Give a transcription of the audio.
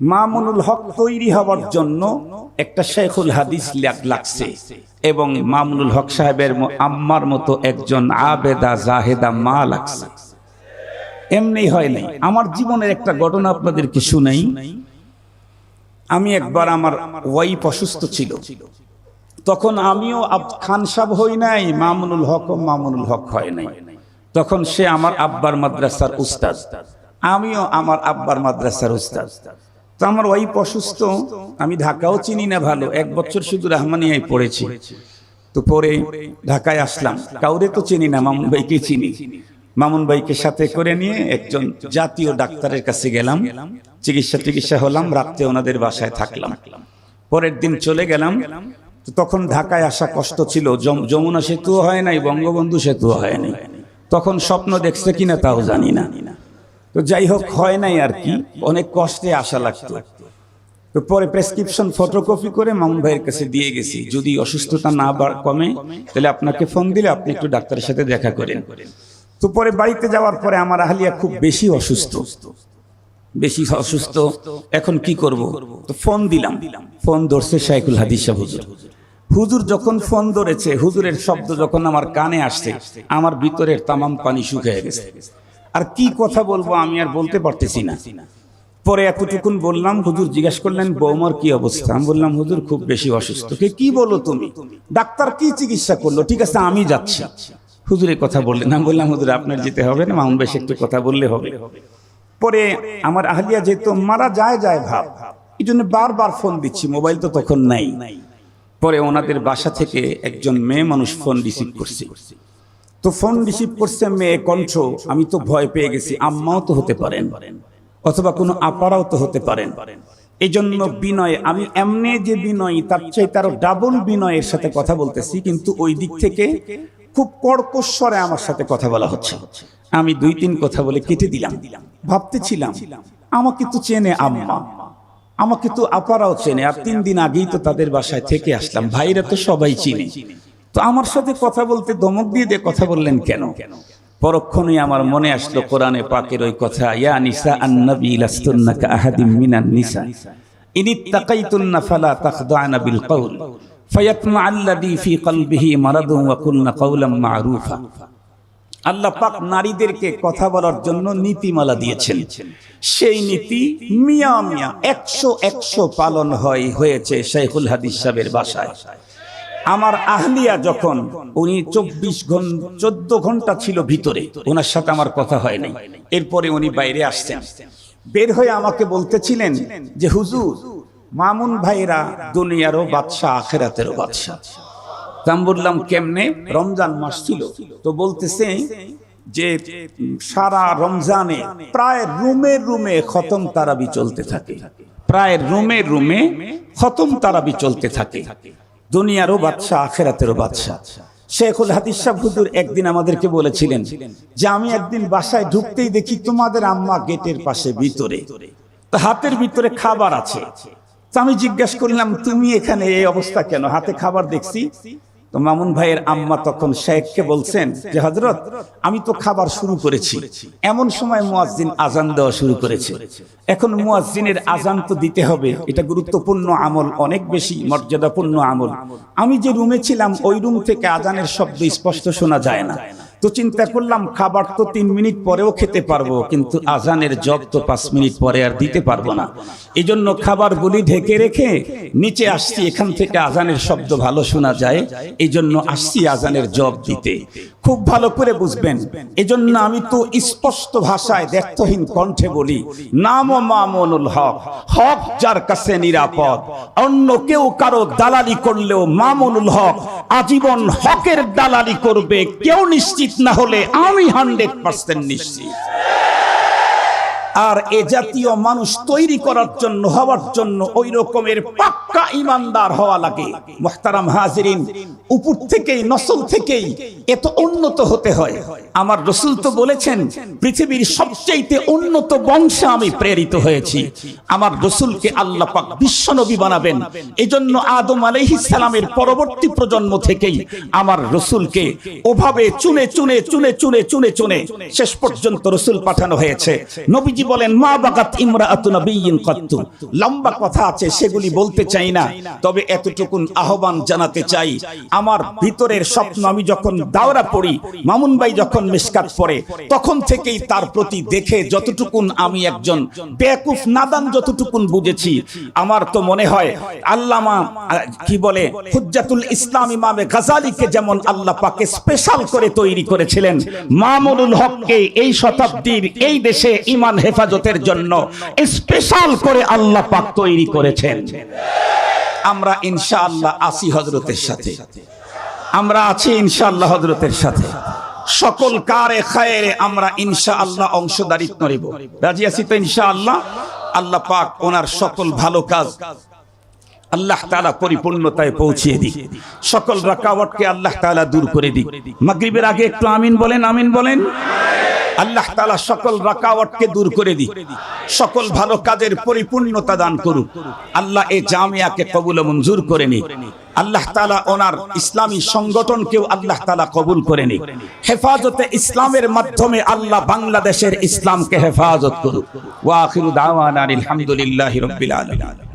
মামুনুল হক তৈরি হওয়ার জন্য একটা শেখুল হাদিস লাগছে। এবং মামুনুল হক সাহেবের আম্মার মতো একজন আবেদা জাহেদা মা লাগছে। এমনি হয় নাই। আমার জীবনের একটা ঘটনা আপনাদেরকে শুনাই। আমি একবার আমার ওয়াইফ অসুস্থ ছিল। তখন আমিও খান সাহেব হই নাই, মামুনুল হক মামুনুল হক হয় নাই। তখন সে আমার আব্বার মাদ্রাসার উস্তাদ। আমিও আমার আব্বার মাদ্রাসার উস্তাদ। তো আমার ওয়াইফ অসুস্থ, আমি ঢাকাও চিনি না ভালো, এক বছর শুধু রহমানিয়ায় পড়েছি। তো পরে ঢাকায় আসলাম, কাউরে তো চিনি না, মামুন ভাইকে চিনি। মামুন ভাইকে সাথে করে নিয়ে একজন জাতীয় ডাক্তারের কাছে গেলাম, চিকিৎসা চিকিৎসা হলাম, রাত্রে ওনাদের বাসায় থাকলাম। পরের দিন চলে গেলাম তখন ঢাকায় আসা কষ্ট ছিল যমুনা সেতুও হয় নাই, বঙ্গবন্ধু সেতুও হয় নাই। তখন স্বপ্ন দেখছে কিনা তাও জানি না। তো যাই হোক, হয় নাই আর কি। অনেক কষ্টে আসা লাগতো। তো পরে প্রেসক্রিপশন ফটোকপি করে মামুন ভাইয়ের কাছে দিয়ে গেছি। যদি অসুস্থতা না কমে, তাহলে আপনাকে ফোন দিলে আপনি একটু ডাক্তারের সাথে দেখা করেন। তো পরে বাড়িতে যাওয়ার পরে আমার আহলিয়া খুব বেশি অসুস্থ। বেশি অসুস্থ। এখন কি করব? তো ফোন দিলাম। ফোন ধরছে শাইকুল হাদিসা হুজুর। হুজুর যখন ফোন ধরেছে, হুজুরের শব্দ যখন আমার কানে আসছে, আমার ভিতরের তামাম পানি শুকিয়ে গেছে। আর কি কথা বলব আমি আর বলতে পারতেছি না। পরে এতটুকুন বললাম, হুজুর জিজ্ঞাসা করলেন, বৌমার কি অবস্থা? আমি বললাম, হুজুর, খুব বেশি অসুস্থ। কে কি বলো তুমি? ডাক্তার কি চিকিৎসা করল? ঠিক আছে, আমি যাচ্ছি। হুজুরের কথা বললেন। আমি বললাম, হুজুর, আপনার যেতে হবে না, মামুন বেশ একটু কথা বললে হবে। পরে আমার আহলিয়া যেহেতু মারা যায় যায় ভাব। এই জন্য বারবার ফোন দিচ্ছি, মোবাইল তো তখন নাই। পরে ওনাদের বাসা থেকে একজন মেয়ে মানুষ ফোন রিসিভ করছে। তো ফোন রিসিভ করছে মেয়ে কণ্ঠ, আমি তো ভয় পেয়ে গেছি, আম্মাও তো হতে পারেন। অথবা কোনো আপারাও তো হতে পারেন। এই জন্য বিনয়, আমি এমনি যে বিনয়, তার চাই তারও ডাবল বিনয়ের সাথে কথা বলতেছি, কিন্তু ওই দিক থেকে খুব কর্কশ্বরে আমার সাথে কথা বলা হচ্ছে। আমি দুই তিন কথা বলে কেটে দিলাম। ভাবতেছিলাম, আমাকে তো চেনে আম্মা, আমাকে তো আপারাও চেনে, আর তিন দিন আগেই তো তাদের বাসায় থেকে আসলাম। ভাইরা তো সবাই চিনে। তো আমার সাথে কথা বলতে ধমক দিয়ে দিয়ে কথা বললেন কেন? কেন পরক্ষণেই আমার মনে আসলো কোরআনে পাকের ওই কথা, ইয়া নিসা আন্নবী লাস্তুন্নাকা আহাদিম মিনান নিসা, ইন ইত্তাকাইতুন্না ফালা তাখদা'না বিল কওল, ফায়াতমা আল্লাযী ফি কলবিহি মারাদুন ওয়া কুলনা কওলাম মা'রুফা। আল্লাহ পাক নারীদেরকে কথা বলার জন্য নীতিমালা দিয়েছেন। সেই নীতি মিয়া মিয়া একশো একশো পালন হয়, হয়েছে শেখুল হাদিস সাহেবের বাসায়। আমার আহলিয়া যখন উনি চব্বিশ ঘণ্টা চোদ্দ ঘণ্টা ছিল ভিতরে ওনার সাথে আমার কথা হয় নাই। এরপরে উনি বাইরে আসছেন। বের হয়ে আমাকে বলতেছিলেন যে, হুজুর, মামুন ভাইরা দুনিয়ারও বাদশাহ, আখেরাতেরও বাদশাহ। তা আমি বললাম, কেমনে? রমজান মাস ছিল। তো বলতেছে যে, সারা রমজানে প্রায় রুমে রুমে খতম তারাবি চলতে থাকে। প্রায় রুমে রুমে খতম তারাবি চলতে থাকে। দুনিয়ারও বাদশাহ, আখেরাতেরও বাদশাহ। শেখুল হাদিস সাহেব হুজুর একদিন আমাদেরকে বলেছিলেন যে, আমি একদিন বাসায় ঢুকতেই দেখি তোমাদের আম্মা গেটের পাশে ভিতরে, হাতের ভিতরে খাবার আছে। তা আমি জিজ্ঞাসা করলাম, তুমি এখানে এই অবস্থা কেন? হাতে খাবার দেখছি? তো মামুন ভাইয়ের আম্মা তখন শেখকে বলছেন যে হজরত আমি তো খাবার শুরু করেছি। এমন সময় মুয়াজ্জিন আজান দেওয়া শুরু করেছে। এখন মুয়াজ্জিনের আজান তো দিতে হবে। এটা গুরুত্বপূর্ণ আমল, অনেক বেশি মর্যাদাপূর্ণ আমল। আমি যে রুমে ছিলাম, ওই রুম থেকে আজানের শব্দ স্পষ্ট শোনা যায় না। তো চিন্তা করলাম খাবার তো তিন মিনিট পরেও খেতে পারব, কিন্তু আজানের জব তো পাঁচ মিনিট পরে আর দিতে পারব না। এই জন্য খাবারগুলি ঢেকে রেখে নিচে আসছি, এখান থেকে আজানের শব্দ ভালো শোনা যায় এই জন্য আসছি আজানের জব দিতে। খুব ভালো করে বুঝবেন, এজন্য আমি তো স্পষ্ট ভাষায় দ্ব্যর্থহীন কণ্ঠে বলি, নাম ও মামুনুল হক হক যার কাছে নিরাপদ, অন্য কেউ কারও দালালি করলেও মামুনুল হক আজীবন হকের দালালি করবে। কেউ নিশ্চিত না হলে আমি হান্ড্রেড পার্সেন্ট নিশ্চিত। আর এ জাতীয় মানুষ তৈরি করার জন্য, হওয়ার জন্য ওই রকমের পাক্কা ইমানদার হওয়া লাগে। মোহতারাম হাজিরিন, উপর থেকেই, নসল থেকেই এত উন্নত হতে হয়। আমার রসুল তো বলেছেন, পৃথিবীর সবচেয়ে উন্নত বংশে আমি প্রেরিত হয়েছি। আমার রসুলকে আল্লাহ পাক বিশ্বনবী বানাবেন। এজন্য আদম সালামের পরবর্তী প্রজন্ম থেকেই আমার রসুলকে ওভাবে চুনে চুনে চুনে চুনে চুনে চুনে শেষ পর্যন্ত রসুল পাঠানো হয়েছে। নবীজি বলেন, মা নাবিয়্যিন কত্তু। লম্বা কথা আছে, সেগুলি বলতে চাই না, তবে আহ্বান জানাতে চাই। আমার ভিতরের স্বপ্ন আমি যখন দাওরা পড়ি, মামুন ভাই যখন মিসকাত পড়ে, তখন থেকেই তার প্রতি দেখে আমি একজন বেকুফ নাদান বুঝেছি। আমার তো মনে হয়, আল্লামা, কি বলে ইসলাম ইমামে গাজালিকে যেমন আল্লাহ পাকে স্পেশাল করে তৈরি করেছিলেন, মামুনুল হককে এই শতাব্দীর এই দেশে ইমান হেফাজতের জন্য স্পেশাল করে আল্লাহ পাক তৈরি করেছেন। আমরা ইনশাআল্লাহ আসি হজরতের সাথে। আমরা আছি ইনশাআল্লাহ হজরতের সাথে। সকল কারে খায়েরে আমরা ইনশাআল্লাহ অংশদারিত্ব নেব। রাজি আছি তো ইনশাআল্লাহ? আল্লাহ পাক ওনার সকল ভালো কাজ আল্লাহ তাআলা পরিপূর্ণতায় পৌঁছিয়ে দিক। সকল রাকাওয়াতকে আল্লাহ তাআলা দূর করে দিক। মাগরিবের আগে একটু আমিন বলেন আমিন বলেন। আল্লাহ তালা সকল রাকাওয়াতকে দূর করে দিক। সকল ভালো কাজের পরিপূর্ণতা দান করুক। আল্লাহ এই জামিয়াকে কবুল মঞ্জুর করে নিক। আল্লাহ তাআলা ওনার ইসলামী সংগঠনকেও আল্লাহ তালা কবুল করে নিক। হেফাজতে ইসলামের মাধ্যমে আল্লাহ বাংলাদেশের ইসলামকে হেফাজত করুক। ওয়া আখিরু দাওয়ানা আলহামদুলিল্লাহি রাব্বিল আলামিন।